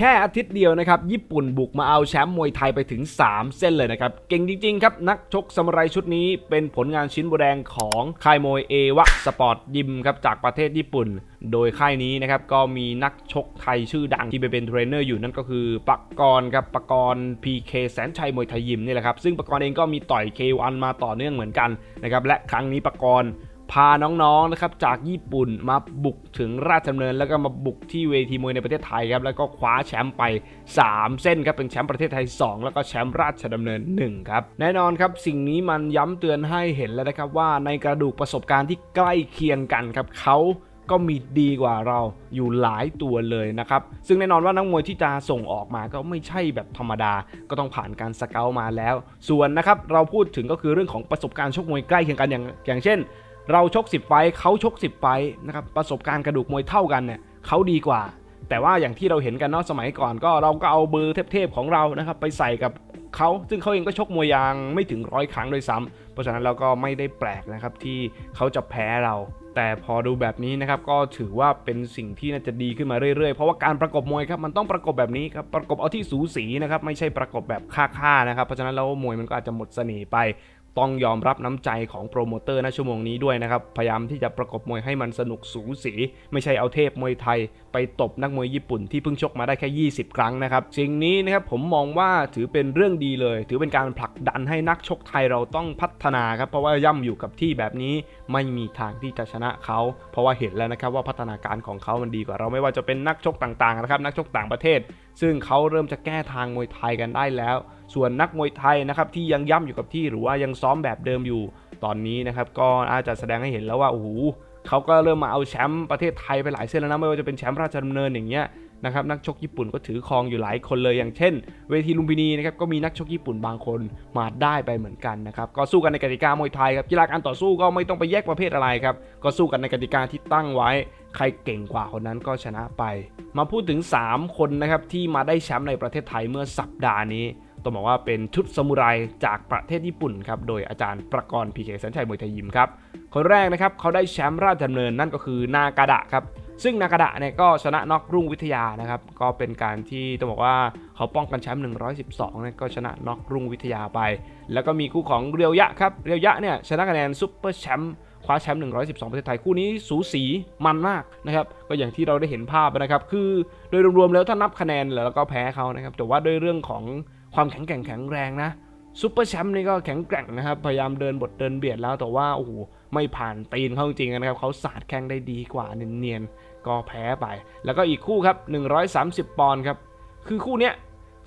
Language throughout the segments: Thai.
แค่อาทิตย์เดียวนะครับ ญี่ปุ่นบุกมาเอาแชมป์มวยไทยไปถึง 3 เส้นเลยนะครับ เก่งจริง ๆ ครับ นักชกสมุไรชุดนี้เป็นผลงานชิ้นโบแดงของค่ายมวยเอวะสปอร์ตยิมครับจากประเทศญี่ปุ่น โดยค่ายนี้นะครับ ก็มีนักชกไทยชื่อดังที่ไปเป็นเทรนเนอร์อยู่นั่นก็คือปกกรครับปกรพีเคแสนชัยมวยไทยยิมนี่แหละครับซึ่งปกรเองก็มีต่อยเควันมาต่อเนื่องเหมือนกันนะครับและครั้งนี้ปกร พาน้องๆนะครับจากญี่ปุ่นมาบุกถึงราชดำเนิน แล้วก็มาบุกที่เวทีมวยในประเทศไทยครับแล้วก็คว้าแชมป์ไป 3 เส้นครับเป็นแชมป์ประเทศไทย 2 แล้วก็แชมป์ราชดำเนิน 1 ครับ แน่นอนครับสิ่งนี้มันย้ำเตือนให้เห็นแล้วนะครับว่าในกระดูกประสบการณ์ที่ใกล้เคียงกันครับเขาก็มีดีกว่าเราอยู่หลายตัวเลยนะครับ ซึ่งแน่นอนว่านักมวยที่จะส่งออกมาก็ไม่ใช่แบบธรรมดา ก็ต้องผ่านการสเกลมาแล้ว ส่วนนะครับเราพูดถึงก็คือเรื่องของประสบการณ์ชกมวยใกล้เคียงกันอย่างอย่างเช่น เราชก 10 ไฟเขาชก 10 ไฟนะครับประสบการณ์กระดูกมวยเท่ากันเนี่ยเขาดีกว่า แต่ว่าอย่างที่เราเห็นกันเนาะสมัยก่อนก็เราก็เอาเบอร์เทพๆของเรานะครับไปใส่กับเขาซึ่งเขาเองก็ชกมวยยางไม่ถึงร้อยครั้งโดยซ้ำเพราะฉะนั้นเราก็ไม่ได้แปลกนะครับที่เขาจะแพ้เรา แต่พอดูแบบนี้นะครับก็ถือว่าเป็นสิ่งที่น่าจะดีขึ้นมาเรื่อยๆ เพราะว่าการประกบมวยครับมันต้องประกบแบบนี้ครับประกบเอาที่สูสีนะครับไม่ใช่ประกบแบบฆ่าๆนะครับเพราะฉะนั้นแล้วมวยมันก็อาจจะหมดเสน่ห์ไป ต้องยอมรับน้ำใจของโปรโมเตอร์ณชั่วโมงนี้ด้วยนะครับ พยายามที่จะประกบมวยให้มันสนุกสูสี ไม่ใช่เอาเทพมวยไทย ไปตบนักมวยญี่ปุ่นที่เพิ่งชกมาได้แค่ 20 ครั้งนะครับ สิ่งนี้นะครับผมมองว่าถือเป็นเรื่องดีเลย ถือเป็นการผลักดันให้นักชกไทยเราต้องพัฒนาครับ เพราะว่าย่ำอยู่กับที่แบบนี้ไม่มีทางที่จะชนะเขา เพราะว่าเห็นแล้วนะครับว่าพัฒนาการของเขามันดีกว่าเราไม่ว่าจะเป็นนักชกต่างๆนะครับนักชกต่างประเทศซึ่งเขาเริ่มจะแก้ทางมวยไทยกันได้แล้ว ส่วนนักมวยไทยนะครับที่ยังย่ำอยู่กับที่หรือว่ายังซ้อมแบบเดิมอยู่ตอนนี้นะครับก็อาจจะแสดงให้เห็นแล้วว่าโอ้โหเขาก็เริ่มมาเอาแชมป์ประเทศไทยไปหลายเส้นแล้วนะไม่ว่าจะเป็นแชมป์ราชดำเนินอย่างเงี้ย นะครับนักชกญี่ปุ่นก็ถือครองอยู่หลายคนเลยอย่างเช่น เวทีลุมพินีนะครับก็มีนักชกญี่ปุ่นบางคนมาได้ไปเหมือนกันนะครับก็สู้กันในกติกามวยไทยครับกีฬาการต่อสู้ก็ไม่ต้องไปแยกประเภทอะไรครับก็สู้กันในกติกาที่ตั้งไว้ ใครเก่งกว่าคนนั้นก็ชนะไป มาพูดถึง 3 คนนะครับที่มาได้แชมป์ในประเทศไทยเมื่อสัปดาห์นี้ต้องบอกว่าเป็นชุดสมุไรจากประเทศญี่ปุ่นครับโดยอาจารย์ประกรณ์พีเคสัญชัยมวยไทยยิมครับคนแรกนะครับเขาได้แชมป์ราชดำเนินนั่นก็คือนากาดะครับ ซึ่งนากาดะเนี่ยก็ชนะน็อกรุ่งวิทยานะครับ ก็เป็นการที่ต้องบอกว่าเขาป้องกันแชมป์ 112เนี่ยก็ชนะน็อกรุ่งวิทยาไป แล้วก็มีคู่ของเรียวยะครับ เรียวยะเนี่ยชนะคะแนนซุปเปอร์แชมป์คว้าแชมป์ 112 ประเทศไทย คู่นี้สูสีมันมากนะครับ ก็อย่างที่เราได้เห็นภาพนะครับ คือโดยรวมๆแล้วถ้านับคะแนนแล้วก็แพ้เขานะครับ แต่ว่าด้วยเรื่องของความแข็งแกร่งแข็งแรงนะซูเปอร์แชมป์นี่ก็แข็งแกร่งนะครับ พยายามเดินบทเดินเบียดแล้วแต่ว่าโอ้โห ไม่ผ่านตีนเขาจริงๆนะครับเขาสาดแข้งได้ดีกว่าเนียนๆก็แพ้ไป แล้วก็อีกคู่ครับ 130 ปอนด์ครับ คือคู่เนี้ย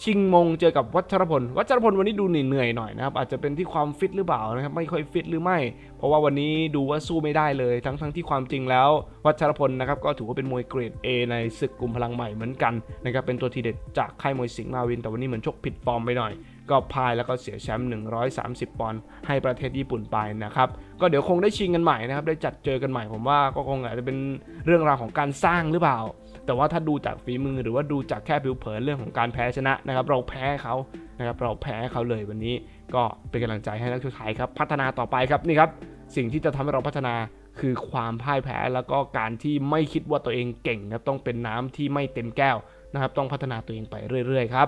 ชิงมงเจอกับวัชรพล วัชรพลวันนี้ดูเหนื่อยๆหน่อยนะครับ อาจจะเป็นที่ความฟิตหรือเปล่านะครับ ไม่ค่อยฟิตหรือไม่ เพราะว่าวันนี้ดูว่าสู้ไม่ได้เลย ทั้งทั้งที่ความจริงแล้ว วัชรพลนะครับก็ถือว่าเป็นมวยเกรด A ในศึกกลุ่มพลังใหม่เหมือนกันนะครับ เป็นตัวทีเด็ดจากค่ายมวยสิงห์มาวิน แต่วันนี้เหมือนชกผิดฟอร์มไปหน่อย ก็พ่ายแล้วก็เสียแชมป์130 ปอนด์ให้ประเทศญี่ปุ่นไปนะครับ ก็เดี๋ยวคงได้ชิงกันใหม่นะครับ ได้จัดเจอกันใหม่ผมว่าก็คงอาจจะเป็นเรื่องราวของการสร้างหรือเปล่า แต่ว่าถ้าดูจากฝีมือหรือว่าดูจากแค่ผิวเผินเรื่องของการแพ้ชนะนะครับ เราแพ้เขานะครับ เราแพ้เขาเลยวันนี้ ก็เป็นกำลังใจให้นักชกไทยครับ พัฒนาต่อไปครับนี่ครับ สิ่งที่จะทำให้เราพัฒนาคือความพ่ายแพ้แล้วก็การที่ไม่คิดว่าตัวเองเก่งครับต้องเป็นน้ำที่ไม่เต็มแก้วนะครับ ต้องพัฒนาตัวเองไปเรื่อยๆครับ